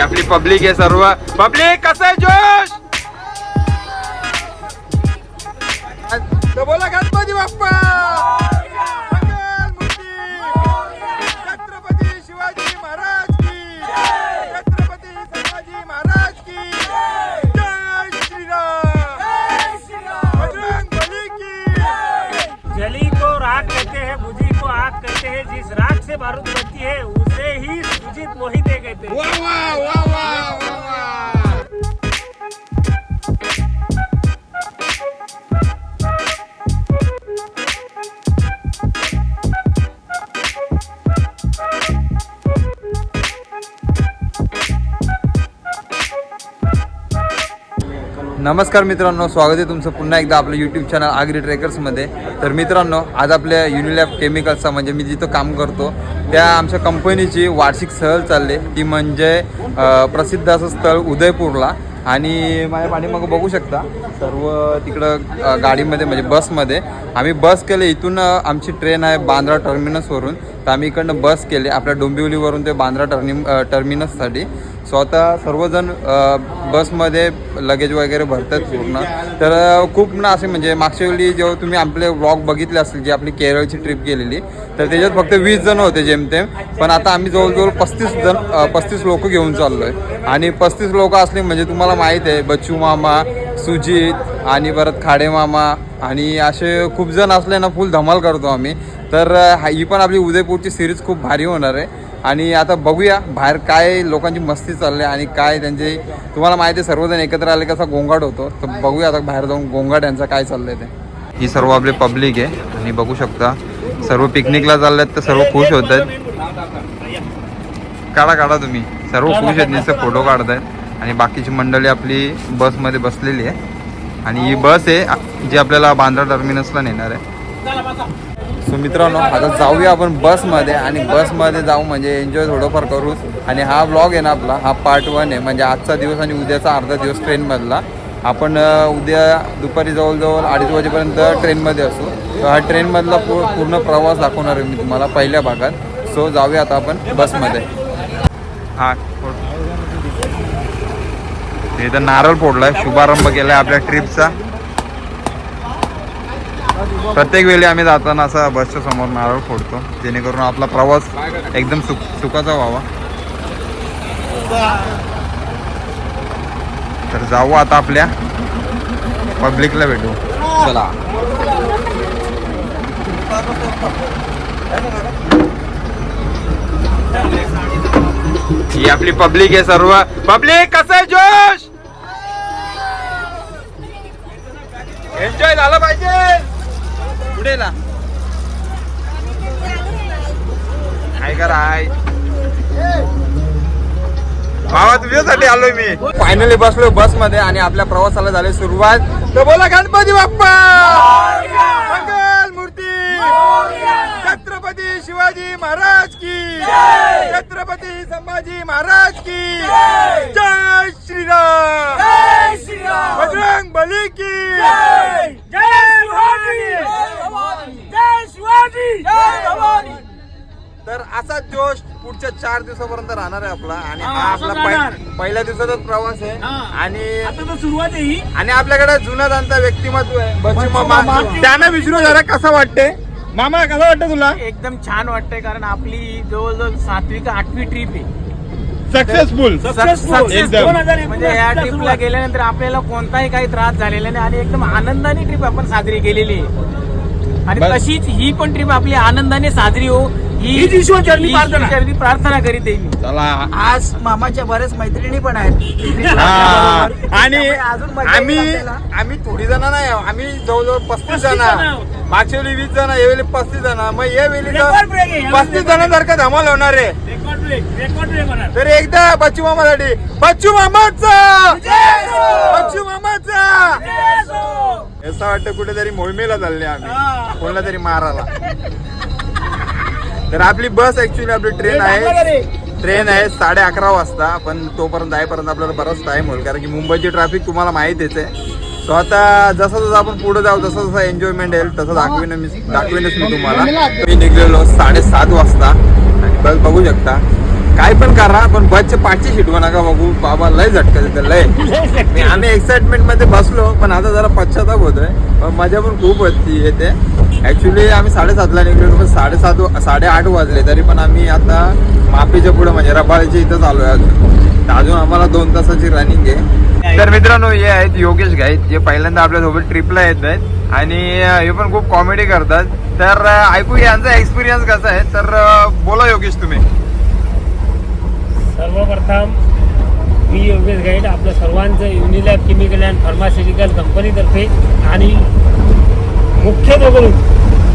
ही आपली पब्लिक आहे सर्व पब्लिक, कसं आहे जोश? तर बोला गणपती बाप्पा। जली हैं आग हैं, जिस राख से बारूद बनती है उसे ही सुजित मोहिते कहते हैं। वा वा वा वा नमस्कार मित्रांनो स्वागत आहे तुमचं पुन्हा एकदा आपलं यूट्यूब चॅनल आगरी ट्रेकर्समध्ये तर मित्रांनो आज आपल्या युनिलॅब केमिकल्सचा म्हणजे मी जिथं काम करतो त्या आमच्या कंपनीची वार्षिक सहल चालली. ती म्हणजे प्रसिद्ध असं स्थळ उदयपूरला. आणि माझ्या पाठीमागं बघू शकता सर्व तिकडं गाडीमध्ये म्हणजे बसमध्ये आम्ही बस केले इथून आमची ट्रेन आहे बांद्रा टर्मिनसवरून तर आम्ही इकडनं बस केले आपल्या डोंबिवलीवरून ते बांद्रा टर्नि टर्मिनससाठी. टर्मिनससाठी स्वतः सर्वजण बसमध्ये लगेज वगैरे भरतात पूर्ण. तर खूप ना असे म्हणजे मागच्या वेळी जेव्हा तुम्ही आपले व्लॉग बघितले असतील जी आपली केरळची ट्रिप गेलेली तर त्याच्यात फक्त वीस जण होते जेमतेम पण आता आम्ही जवळजवळ पस्तीस जण पस्तीस लोक घेऊन चाललो आहे आणि पस्तीस लोक असले म्हणजे तुम्हाला माहीत आहे बच्चू मामा सुजित आणि परत खाडे मामा आणि असे खूप जण असले ना फुल धमाल करतो आम्ही. तर हा- ही पण आपली उदयपूरची सिरीज खूप भारी होणार आहे. आणि आता बघूया बाहेर काय लोकांची मस्ती चालली आहे आणि काय त्यांचे तुम्हाला माहिती आहे सर्वजण एकत्र आले कसा गोंगाट होतो. तर बघूया आता बाहेर जाऊन गोंगाट यांचा काय चाललंय ते. ही सर्व आपली पब्लिक आहे. आणि बघू शकता सर्व पिकनिकला चालले आहेत तर सर्व खुश होत आहेत. काढा काढा तुम्ही. सर्व खुश आहेत नुसते फोटो काढतायत. आणि बाकीची मंडळी आपली बसमध्ये बसलेली आहे. आणि ही बस आहे जी आपल्याला बांद्रा टर्मिनसला नेणार आहे. सो मित्रांनो आता जाऊया आपण बसमध्ये आणि बसमध्ये जाऊ म्हणजे एन्जॉय थोडंफार करू. आणि हा ब्लॉग आहे ना आपला हा पार्ट वन आहे. म्हणजे आजचा दिवस आणि उद्याचा अर्धा दिवस ट्रेनमधला आपण उद्या दुपारी जवळजवळ अडीच वाजेपर्यंत ट्रेनमध्ये असू. तर हा ट्रेनमधला पू पूर्ण प्रवास दाखवणार आहे मी तुम्हाला पहिल्या भागात. सो जाऊया आता आपण बसमध्ये. हा इथं नारळ फोडलाय. शुभारंभ केलाय आपल्या ट्रिपचा प्रत्येक वेळी आम्ही जाताना असा बसच्या समोर नारळ फोडतो. जेणेकरून आपला प्रवास एकदम सुख सुखाचा व्हावा. तर जाऊ आता आपल्या पब्लिकला भेटू. चला. ही आपली पब्लिक आहे सर्व. पब्लिक कसं आहे जोश? एन्जॉय झालं पाहिजे. ना काय करा आय भावा तुझ्यासाठी आलोय मी. फायनली बसलो बसमध्ये आणि आपल्या प्रवासाला झाली सुरुवात. तर बोला गणपती बाप्पा! मंगल मूर्ती! छत्रपती शिवाजी महाराज की! छत्रपती संभाजी महाराज की! जय श्रीराम! बजरंग बली की जय शिवाजी जय शिवाजी तर असा जोश पुढच्या चार दिवसापर्यंत राहणार आहे आपला. आणि हा, हा आपला पहि-. पहिल्या दिवसाचाच प्रवास आहे. हा. आणि आता तर सुरुवात आहे ही. आणि आपल्याकडे जुना जाणता व्यक्तिमत्व आहे. बच्चू बच्चू मामा मामा. त्यांना विचारू जरा कसं वाटते मामा कसं वाटतं तुला? एकदम छान वाटतंय कारण आपली जवळजवळ सातवी का आठवी ट्रिप आहे. सक्सेसफुल सक्सेसफुल एकदम. म्हणजे या ट्रिपला गेल्यानंतर आपल्याला कोणताही काही त्रास झालेला नाही आणि एकदम आनंदाने ट्रिप आपण साजरी केलेली आहे. आणि. तशीच ही पण ट्रिप आपली आनंदाने साजरी हो ही ईश्वरचरणी प्रार्थना. प्रार्थना करीत आहे मी चला आज मामाच्या बऱ्याच मैत्रिणी पण आहेत हा. आणि अजून मजा आम्ही येईल आपल्याला. आम्ही थोडी जण नाही आहो. आम्ही जवळजवळ पस्तीस 35 जण जण आहोत. आहोत. मागच्या वेळी वीस जण यावेळी पस्तीस जण मग या वेळी Record break आहे. पस्तीस जणांसारखं धमाल होणार आहे रेकॉर्ड ब्रेक रेकॉर्ड ब्रेक होणार तर एकदा बच्चू मामासाठी बच्चू मामाचा बच्चू मामाचा असं वाटतं कुठेतरी मोहिमेला चालले आम्ही. कोणला तरी मारायला. तर आपली बस ऍक्च्युली आपली ट्रेन आहे. ट्रेन आहे साडे अकरा वाजता पण तोपर्यंत जाईपर्यंत आपल्याला बराच टाइम होईल. कारण की मुंबईची ट्रॅफिक तुम्हाला माहितीच आहे. सो आता जसं जसं आपण पुढे जाऊ तसं जसं एन्जॉयमेंट येईल तसं दाखवीन मी दाखवेनच मी तुम्हाला. मी निघलेलो साडेसात वाजता. आणि बस बघू शकता. काय पण करा पण बसचे पाचशे शिटवू नका बघू बाबा लय झटका देते लय. मी आम्ही एक्साइटमेंटमध्ये बसलो पण आता जरा पश्चाताप होतोय. पण मजा पण खूप होती येते. ऍक्च्युली आम्ही साडेसातला निघलो पण साडेसात साडेआठ वाजले तरी पण आम्ही आता मापीच्या पुढे म्हणजे रबाळीच्या इथंच आलोय अजून. तर अजून आम्हाला दोन तासाची रनिंग आहे. तर मित्रांनो हे आहेत योगेश गाईत जे पहिल्यांदा आपल्यासोबत ट्रिपला येत आहेत. आणि हे पण खूप कॉमेडी करतात. तर ऐकू यांचा एक्सपिरियन्स कसा आहे. तर बोला योगेश तुम्ही. सर्वप्रथम मी योगेश गाईड आपलं सर्वांचं युनिलॅब केमिकल अँड फार्मास्युटिकल कंपनीतर्फे आणि मुख्यत्वे करून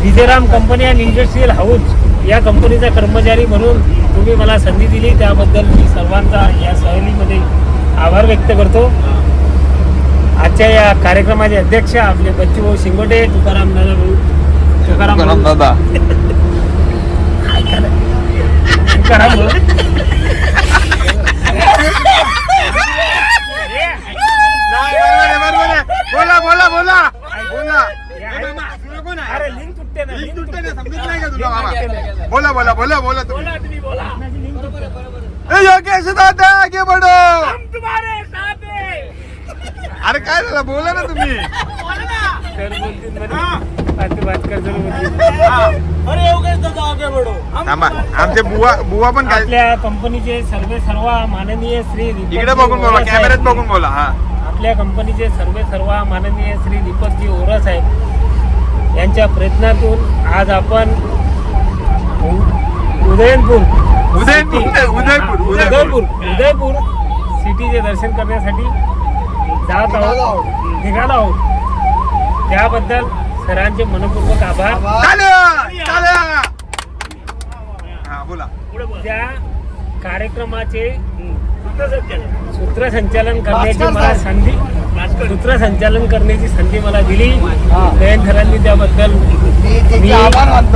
Vijayram company and industrial house या कंपनीचा कर्मचारी म्हणून तुम्ही मला संधी दिली. त्याबद्दल मी सर्वांचा या सहलीमध्ये आभार व्यक्त करतो. आजच्या या कार्यक्रमाचे अध्यक्ष आपले बच्चूभाऊ शिंगोटे तुकाराम दादा भाऊ तुकाराम दादा. तुकाराम भाऊ. बोला बोला बोला. बोला. अरे लिंक तुटते ना लिंक तुटते. बोला बोला बोला बोला तुम्ही. बोला तुम्ही बोला. माझी लिंक तुटते. ए, योगेश दादा आगे बढो. हम तुम्हारे साथ हैं. अरे काय झालं? बोला ना तुम्ही. आमचे बुवा बुवा पण काय? आपल्या कंपनीचे सर्वे सर्व माननीय श्री इकडे बघून बोला कॅमेऱ्यात बघून बोला हा. आपल्या कंपनीचे सर्वे सर्व माननीय श्री दीपकजी ओरा साहेब यांच्या प्रयत्नातून आज आपण उदयनपूर उदयपूर उदयपूर उदयपूर उदयपूर उदयपूर सिटीचे दर्शन करण्यासाठी जात आहोत निघालो आहोत. त्याबद्दल सरांचे मनपूर्वक आभार. हा बोला. त्या कार्यक्रमाचे सूत्रसंचालन करण्याची मला संधी सूत्रसंचालन करण्याची संधी मला दिली. जयंत त्याबद्दल मी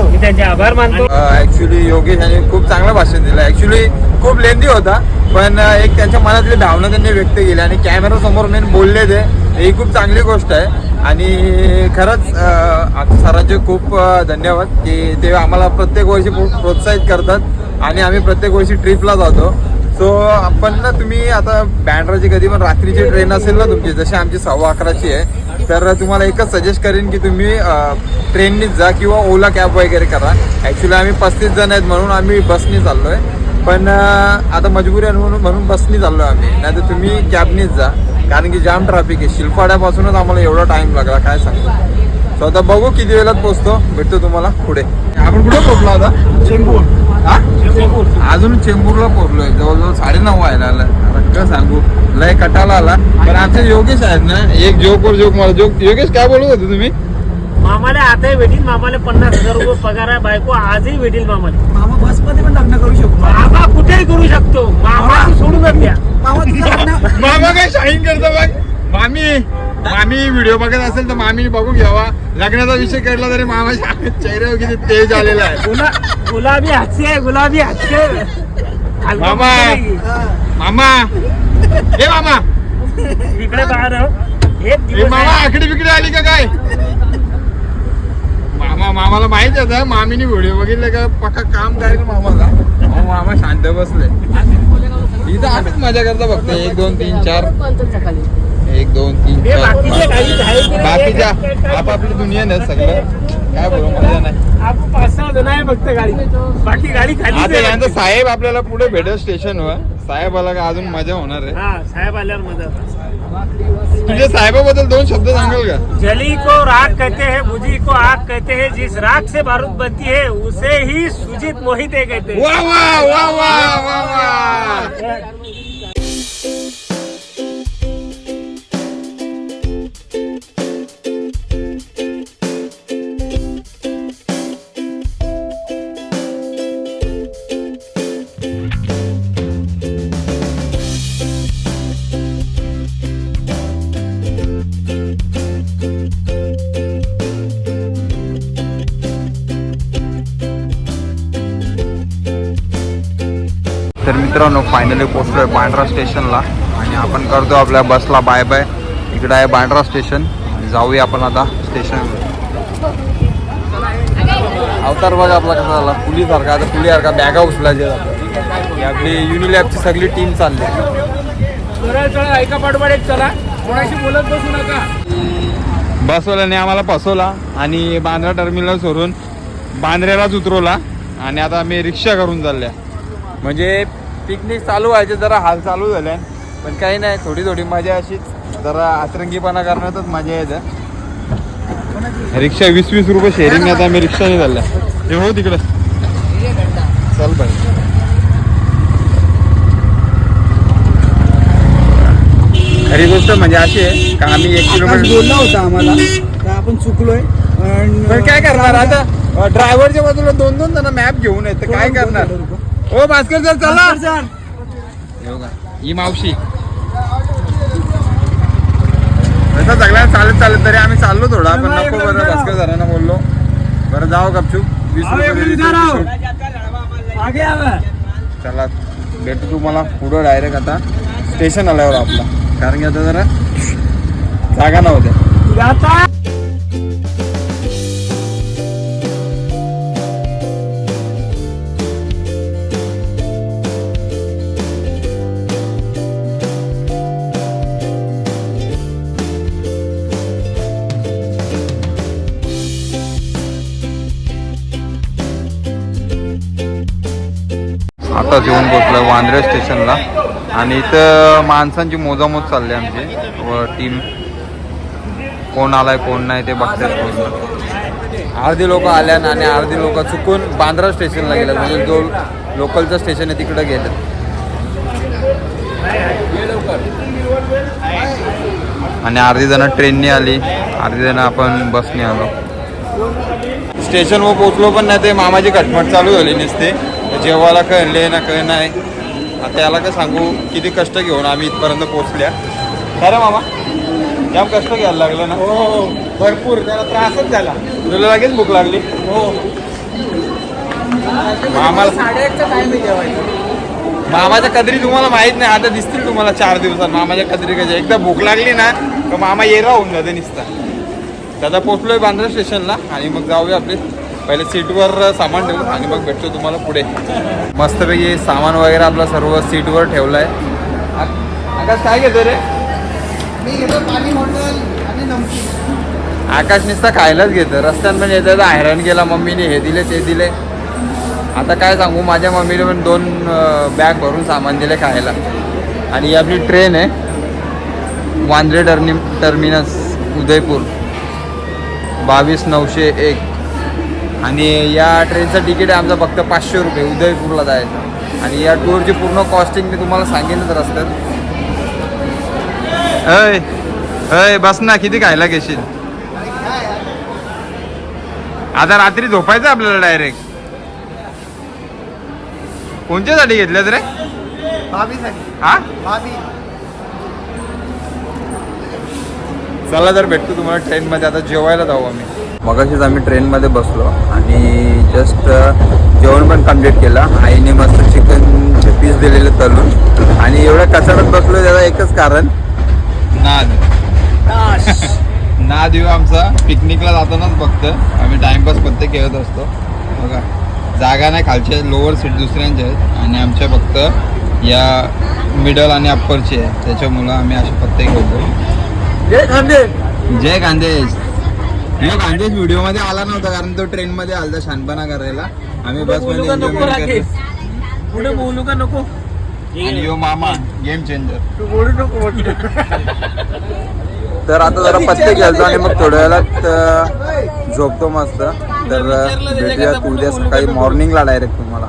मी त्यांचे आभार मानतो. ऍक्च्युली योगेश यांनी खूप चांगलं भाषण दिलं. ऍक्च्युली खूप लेंदी होता पण एक त्यांच्या मनातली भावना त्यांनी व्यक्त केली आणि कॅमेरा समोर मेन बोलले ते. ही खूप चांगली गोष्ट आहे. आणि खरंच आमच्या सरांचे खूप धन्यवाद की ते आम्हाला प्रत्येक वर्षी प्रो- प्रोत्साहित करतात आणि आम्ही प्रत्येक वर्षी ट्रिपला जातो. सो आपण ना तुम्ही आता बँड्राची कधी पण रात्रीची ट्रेन असेल ना तुमची जशी आमची सव्वा अकराची आहे तर तुम्हाला एकच सजेस्ट करेन की तुम्ही ट्रेननीच जा किंवा ओला कॅब वगैरे करा. ॲक्च्युली आम्ही पस्तीस जण आहेत म्हणून आम्ही बसनी चाललोय. पण अं, आता मजबुरी आहे म्हणून म्हणून बसनी चाललोय आम्ही. नाही तर तुम्ही कॅबनीच जा. कारण की जाम ट्रॅफिक आहे. शिलपाड्यापासूनच आम्हाला एवढा टाइम लागला काय सांगतो सो आता बघू किती वेळात पोहोचतो भेटतो तुम्हाला पुढे. आपण कुठे पोहोचलो आता? चेंबूर. अजून चेंबूरला पोहोचलोय जवळजवळ साडे नऊ व्हायला आलं. आता काय सांगू लय कटाला आला. पण आमचे योगेश आहेत ना एक जोक वर जोक मला जोक योगेश काय बोलत होते तुम्ही? मामाला आताही भेटील मामाला पन्नास हजार रुपये पगार आहे बायको आजही भेटील मामाला. मामा बसमध्ये पण लग्न करू शकतो. मामा कुठेही करू शकतो मामा सोडूनच द्या मामा तुझं लग्न मामा काय शाईन करतो बघ. मामी मामी व्हिडिओ बघत असेल तर मामी बघून घ्यावा. लग्नाचा विषय काढला तरी मामाच्या चेहऱ्यावर किती तेज आलेला आहे. गुला गुलाबी हास्य गुलाबी हास्य खालचं मामा. मामा. हे मामा. इकडे बाहेर. एक हे दिवस मामा आहे. आकडी बिकडी आली का काय? मामा मामाला माहीत आहे मामीने व्हिडिओ बघितले का? पक्का काम करेल मामाला. अहो, मामा शांत बसले. इथं आम्हीच मजा करता फक्त. एक दोन तीन चार. एक दोन तीन हे बाकीचे चार गाडीत आहे की नाही? बाकीच्या आपापली दुनिया नाही सगळं. काय बोलू मजा नाही. आपण पाच सहा जण आहे फक्त गाडी. बाकी गाडी खाली आता यांचा साहेब आपल्याला पुढे भेटेल स्टेशनवर. साहेब आला का अजून मजा होणार आहे? हा साहेब आल्यावर मदत तुझ्या साहेबाबद्दल दोन शब्द सांगाल का? जली को राख कहते हैं बुझी को आग कहते हैं जिस राख से बारूद बनती है उसे ही सुजित मोहिते कहते हैं। वा वा वा वा वा वा मित्रांनो फायनली पोहोचलोय बांड्रा स्टेशनला आणि आपण करतो आपल्या बसला बाय बाय इकडं आहे बांड्रा स्टेशन जाऊया आपण आता स्टेशन अवतार बघा आपला कसा झाला? पुलीसारखा. आता पुलीसारखा बॅगा उचलायचे ही आपली युनिलॅबची सगळी टीम चालली. ऐका पाठोपाठ एक चला कोणाशी बोलत बसू नका बसवाल्याने आम्हाला फसवला आणि बांद्रा टर्मिनल सोडून बांद्र्यालाच उतरवला. आणि आता आम्ही रिक्षा करून चालल्या. म्हणजे पिकनिक चालू व्हायचे जरा हाल चालू झाले. पण काही नाही थोडी थोडी मजा अशीच जरा आतरंगीपणा करण्यातच मजा येते. रिक्षा वीस वीस रुपये शेअरिंग आता आम्ही रिक्षाने चालल्या. हे हो तिकडं. चल बाई. खरी गोष्ट म्हणजे अशी आहे का आम्ही एक किलोमीटर बोलला होता आम्हाला आपण चुकलोय पण पण काय करणार? आता ड्रायव्हरच्या बाजूला दोन दोन जण मॅप घेऊन येत काय करणार? हो भास्कर सर चला. सर. हे मावशी. तसं सगळ्यांना चालत चालत तरी आम्ही चाललो थोडा पण नको बरं भास्कर सरांना बोललो. बरं जाऊ गपचूप. वीस रुपये चला भेटू तुम्हाला पुढं डायरेक्ट आता. स्टेशन आल्यावर आपला. कारण की आता जरा जागा नव्हत्या. आता येऊन पोचलोय वांद्रे स्टेशनला. आणि इथं माणसांची मोजामोज चालली आमची. व टीम कोण आलाय कोण नाही ते बघतात अर्धी लोक आल्यान आणि अर्धी लोक चुकून बांद्रा स्टेशनला गेल्यात म्हणजे जो लोकलचं स्टेशन आहे तिकडे गेलेत. आणि अर्धी जण ट्रेनने आली. अर्धी जण आपण बसने आलो. स्टेशनवर पोहोचलो पण नाही ते मामाची कटमट चालू झाली नसते. जेव्हाला कळले ना कळ नाही. आता याला काय सांगू किती कष्ट घेऊन आम्ही इथपर्यंत पोहोचल्या. खरं मामा? जाम कष्ट घ्यायला लागलं ना? हो भरपूर. त्याला त्रासच झाला. तुला लगेच भूक लागली? हो. आम्हाला साडेआठचा टाइम आहे जेवायचं. मामाच्या कदरी तुम्हाला माहीत नाही. आता दिसतील तुम्हाला चार दिवसात. मामाच्या कदरी कशा एकदा भूक लागली ना तर मामा येरा होऊन जाते निसता. त्याचा पोचलोय बांद्रा स्टेशनला आणि मग जाऊया आपले पहिले सीटवर सामान ठेवू आणि मग भेटतो तुम्हाला पुढे. मस्तपैकी सामान वगैरे आपलं सर्व सीटवर ठेवलंय. आ- आकाश काय घेतो रे? मी घेतो पाणी बॉटल आणि नमकीन. आकाश नुसता खायलाच घेतं. रस्त्यात पण येतं हैराण केला मम्मीने हे दिले ते दिले. आता काय सांगू माझ्या मम्मीने पण दोन बॅग भरून सामान दिले खायला. आणि ही आपली ट्रेन आहे. वांद्रे टर्नि टर्मिनस उदयपूर. बावीस नऊशे एक. आणि या ट्रेनचं तिकीट आहे आमचं फक्त पाचशे रुपये उदयपूरला जायचं. आणि या टूरची पूर्ण कॉस्टिंग मी तुम्हाला सांगेनच रस्त्यात. अय अय बस ना किती खायला घेशील? आता रात्री झोपायचं आपल्याला डायरेक्ट कोणत्यासाठी घेतल्यात रे? हा? भाभी. चला तर भेटतो तुम्हाला ट्रेनमध्ये आता जेवायला जाऊ आम्ही. मगाशीच आम्ही ट्रेनमध्ये बसलो आणि जस्ट जेवण पण कंप्लीट केलं. आईने मस्त चिकनचे पीस दिलेले तळून. आणि एवढ्या कचाडत बसलो त्याचं एकच कारण. नाद. नाद येऊ आमचा पिकनिकला जातानाच फक्त. आम्ही टाइमपास पत्ते खेळत असतो. बघा जागा नाही खालचे लोअर सीट दुसऱ्यांचे आहेत. आणि आमच्या फक्त या मिडल आणि अप्परचे आहे त्याच्यामुळं आम्ही असे पत्ते खेळतो जय खांदे जय खानदेश. यो खानदेश व्हिडिओमध्ये आला नव्हता कारण तो ट्रेन मध्ये आलता शानपणा करायला. आम्ही बसमध्ये नको राकेश. पुढे बोलू का नको? आणि यो मामा गेम चेंजर तू बोलू नको तर आता जरा पत्ते खेळतो आणि मग थोड्या वेळात झोपतो मस्त. तर अं, भेटूयात उद्या सकाळी मॉर्निंगला डायरेक्ट तुम्हाला.